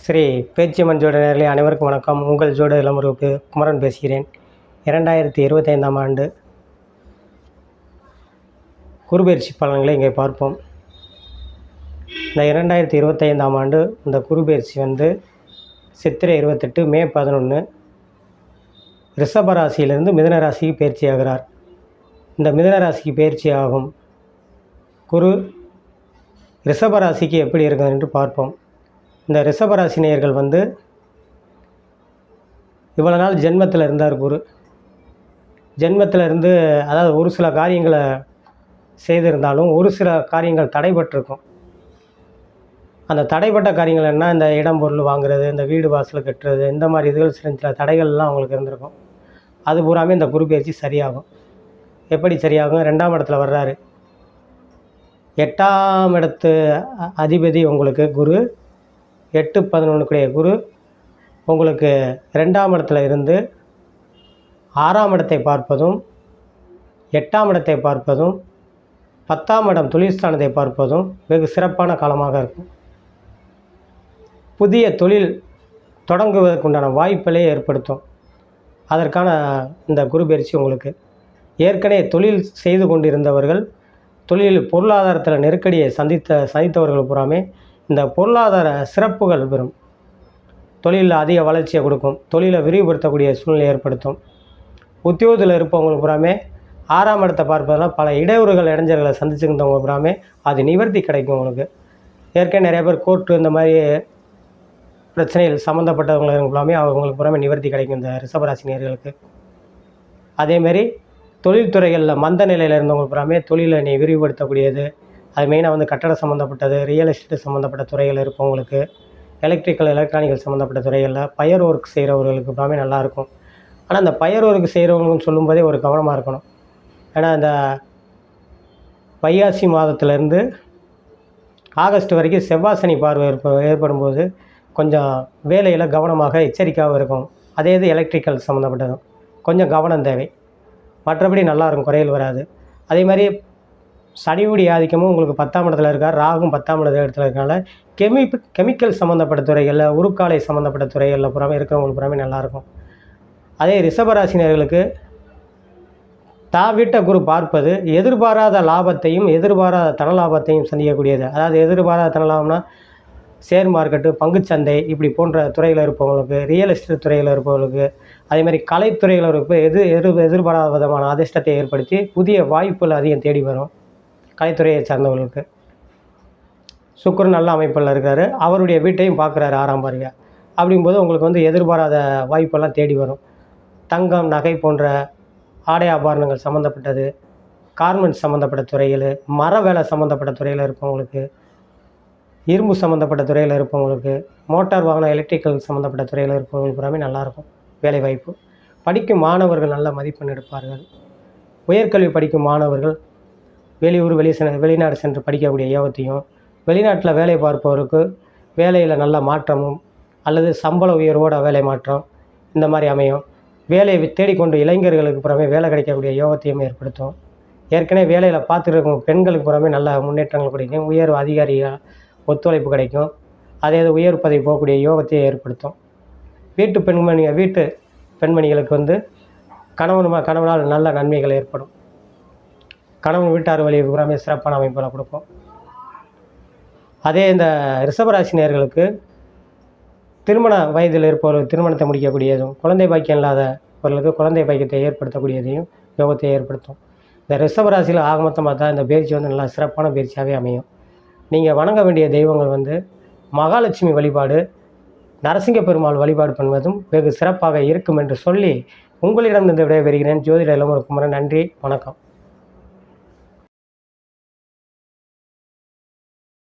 ஸ்ரீ பேச்சியம்மன் ஜோட நேரிலே அனைவருக்கும் வணக்கம். உங்கள் ஜோட இளமுருவுக்கு குமரன் பேசுகிறேன். இரண்டாயிரத்தி இருபத்தைந்தாம் ஆண்டு குருபெயர்ச்சி பலன்களை இங்கே பார்ப்போம். இந்த இரண்டாயிரத்தி இருபத்தைந்தாம் ஆண்டு இந்த குருபெயர்ச்சி வந்து சித்திரை இருபத்தெட்டு மே பதினொன்று ரிஷபராசியிலிருந்து மிதன ராசிக்கு பயிற்சி ஆகிறார் இந்த மிதுன ராசிக்கு பயிற்சி ஆகும் குரு ரிஷபராசிக்கு எப்படி இருக்குது என்று பார்ப்போம். இந்த ரிஷபராசினியர்கள் வந்து இவ்வளோ நாள் ஜென்மத்தில் இருந்தார் குரு. ஜென்மத்தில் இருந்து அதாவது ஒரு சில காரியங்களை செய்திருந்தாலும் ஒரு சில காரியங்கள் தடைபட்டிருக்கும். அந்த தடைப்பட்ட காரியங்கள் என்ன? இந்த இடம் பொருள் வாங்குறது இந்த வீடு வாசல் கட்டுறது இந்த மாதிரி இதுகள் சில சில தடைகள்லாம் அவங்களுக்கு இருந்திருக்கும். அது பூராமே இந்த குரு பயிற்சி சரியாகும். எப்படி சரியாகும்? ரெண்டாம் இடத்துல வர்றாரு. எட்டாம் இடத்து அ- அதிபதி உங்களுக்கு குரு. எட்டு பதினொன்றுக்குடைய குரு உங்களுக்கு ரெண்டாம் இடத்துல இருந்து ஆறாம் இடத்தை பார்ப்பதும் எட்டாம் இடத்தை பார்ப்பதும் பத்தாம் இடம் தொழில்ஸ்தானத்தை பார்ப்பதும் வெகு சிறப்பான காலமாக இருக்கும். புதிய தொழில் தொடங்குவதற்குண்டான வாய்ப்புகளை ஏற்படுத்தும். அதற்கான இந்த குரு பயிற்சி உங்களுக்கு. ஏற்கனவே தொழில் செய்து கொண்டிருந்தவர்கள் தொழில் பொருளாதாரத்தில் நெருக்கடியை சந்தித்த சந்தித்தவர்கள் பூராமே இந்த பொருளாதார சிறப்புகள் பெறும். தொழிலில் அதிக வளர்ச்சியை கொடுக்கும். தொழிலை விரிவுபடுத்தக்கூடிய சூழ்நிலை ஏற்படுத்தும். உத்தியோகத்தில் இருப்பவங்களுக்கு புறாமே ஆறாம் இடத்தை பார்ப்பதெல்லாம் பல இடையூறுகள் இடைஞ்சல்களை சந்திச்சுருந்தவங்க புறாமே அது நிவர்த்தி கிடைக்கும் உங்களுக்கு. ஏற்கனவே நிறைய பேர் கோர்ட்டு இந்த மாதிரி பிரச்சனைகள் சம்மந்தப்பட்டவங்களுக்கு பூராமே அவங்களுக்கு புறாமே நிவர்த்தி கிடைக்கும் இந்த ரிஷபராசினியர்களுக்கு அதேமாரி தொழில்துறைகளில் மந்த நிலையில் இருந்தவங்க புறாமே தொழிலை நீ விரிவுபடுத்தக்கூடியது அது மெயினாக வந்து கட்டட சம்மந்தப்பட்டது ரியல் எஸ்டேட் சம்மந்தப்பட்ட துறைகள் இருப்பவங்களுக்கு எலக்ட்ரிக்கல் எலக்ட்ரானிக்கல் சம்மந்தப்பட்ட துறைகளில் பயர் ஒர்க் செய்கிறவர்களுக்கு எல்லாமே நல்லாயிருக்கும் ஆனால் அந்த பயர் ஒர்க் செய்கிறவங்கன்னு சொல்லும்போதே ஒரு கவனமாக இருக்கணும். ஏன்னா இந்த வைகாசி மாதத்துலேருந்து ஆகஸ்ட் வரைக்கும் செவ்வாய் சனி பார்வை ஏற்ப ஏற்படும்போது கொஞ்சம் வேலையில் கவனமாக எச்சரிக்கையாக இருக்கும் அதே இது எலக்ட்ரிக்கல் சம்மந்தப்பட்டதும் கொஞ்சம் கவனம் தேவை. மற்றபடி நல்லா இருக்கும் குறைகள் வராது. அதே மாதிரி சனியுடைய ஆதிக்கமும் உங்களுக்கு பத்தாம் இடத்துல இருக்கார். ராகும் பத்தாம் இடத்துல இடத்துல இருக்கனால கெமி கெமிக்கல் சம்மந்தப்பட்ட துறைகளில் உருக்காலை சம்மந்தப்பட்ட துறைகளில் புறமே இருக்கிறவங்களுக்கு புறமே நல்லாயிருக்கும் அதே ரிஷபராசினியர்களுக்கு தாவிட்ட குரு பார்ப்பது எதிர்பாராத லாபத்தையும் எதிர்பாராத தன லாபத்தையும் சந்திக்கக்கூடியது. அதாவது எதிர்பாராத தன லாபம்னா ஷேர் மார்க்கெட்டு பங்குச்சந்தை இப்படி போன்ற துறையில் இருப்பவங்களுக்கு ரியல் எஸ்டேட் துறையில் இருப்பவங்களுக்கு அதே மாதிரி கலைத்துறையில் இருப்ப எது எதிர் எதிர்பாராத விதமான அதிர்ஷ்டத்தை ஏற்படுத்தி புதிய வாய்ப்புகள் அதிகம் தேடி வரும். கலைத்துறையை சார்ந்தவர்களுக்கு. சுக்கிரன் நல்ல அமைப்பில் இருக்கார். அவருடைய வீட்டையும் பார்க்குறாரு ஆறாம் பாருங்க அப்படிங்கும்போது உங்களுக்கு வந்து எதிர்பாராத வாய்ப்பெல்லாம் தேடி வரும். தங்கம் நகை போன்ற ஆடை ஆபரணங்கள் சம்மந்தப்பட்டது கார்மெண்ட்ஸ் சம்மந்தப்பட்ட துறைகள் மர வேலை சம்மந்தப்பட்ட துறையில் இருப்பவங்களுக்கு இரும்பு சம்மந்தப்பட்ட துறையில் இருப்பவங்களுக்கு மோட்டார் வாகனம் எலக்ட்ரிக்கல் சம்மந்தப்பட்ட துறையில் இருப்பவங்களுக்கு பூராமே நல்லாயிருக்கும் வேலைவாய்ப்பு. படிக்கும் மாணவர்கள் நல்ல மதிப்பெண் எடுப்பார்கள். உயர்கல்வி படிக்கும் மாணவர்கள் வெளியூர் வெளி செ- வெளிநாடு சென்று படிக்கக்கூடிய யோகத்தையும் வெளிநாட்டில் வேலை பார்ப்பவருக்கு வேலையில் நல்ல மாற்றமும் அல்லது சம்பள உயர்வோட வேலை மாற்றம் இந்த மாதிரி அமையும். வேலையை தேடிக்கொண்டு இளைஞர்களுக்கு புறமே வேலை கிடைக்கக்கூடிய யோகத்தையும் ஏற்படுத்தும். ஏற்கனவே வேலையில் பார்த்துருக்கும் பெண்களுக்கு புறமே நல்ல முன்னேற்றங்கள் கிடைக்கும். உயர்வு அதிகாரிகள் ஒத்துழைப்பு கிடைக்கும். அதே இது உயர் பதவி போகக்கூடிய யோகத்தை ஏற்படுத்தும். வீட்டு பெண்மணி வீட்டு பெண்மணிகளுக்கு வந்து கணவனுமா கணவனால் நல்ல நன்மைகள் ஏற்படும். கணவன் வீட்டார் வழி புறமே சிறப்பான அமைப்பில் கொடுக்கும் அதே இந்த ரிஷபராசினியர்களுக்கு திருமண வயதில் இருப்பவர்கள் திருமணத்தை முடிக்கக்கூடியதும் குழந்தை பாக்கியம் இல்லாதவர்களுக்கு குழந்தை பாக்கியத்தை ஏற்படுத்தக்கூடியதையும் யோகத்தை ஏற்படுத்தும். இந்த ரிஷபராசியில் ஆகமொத்தமாக தான் இந்த பயிற்சி வந்து நல்லா சிறப்பான பயிற்சியாகவே அமையும். நீங்கள் வணங்க வேண்டிய தெய்வங்கள் வந்து மகாலட்சுமி வழிபாடு நரசிங்க பெருமாள் வழிபாடு பண்ணுவதும் வெகு சிறப்பாக இருக்கும் என்று சொல்லி உங்களிடம் இருந்து விடைபெறுகிறேன். ஜோதிட இளமுறை குமரன் நன்றி வணக்கம்.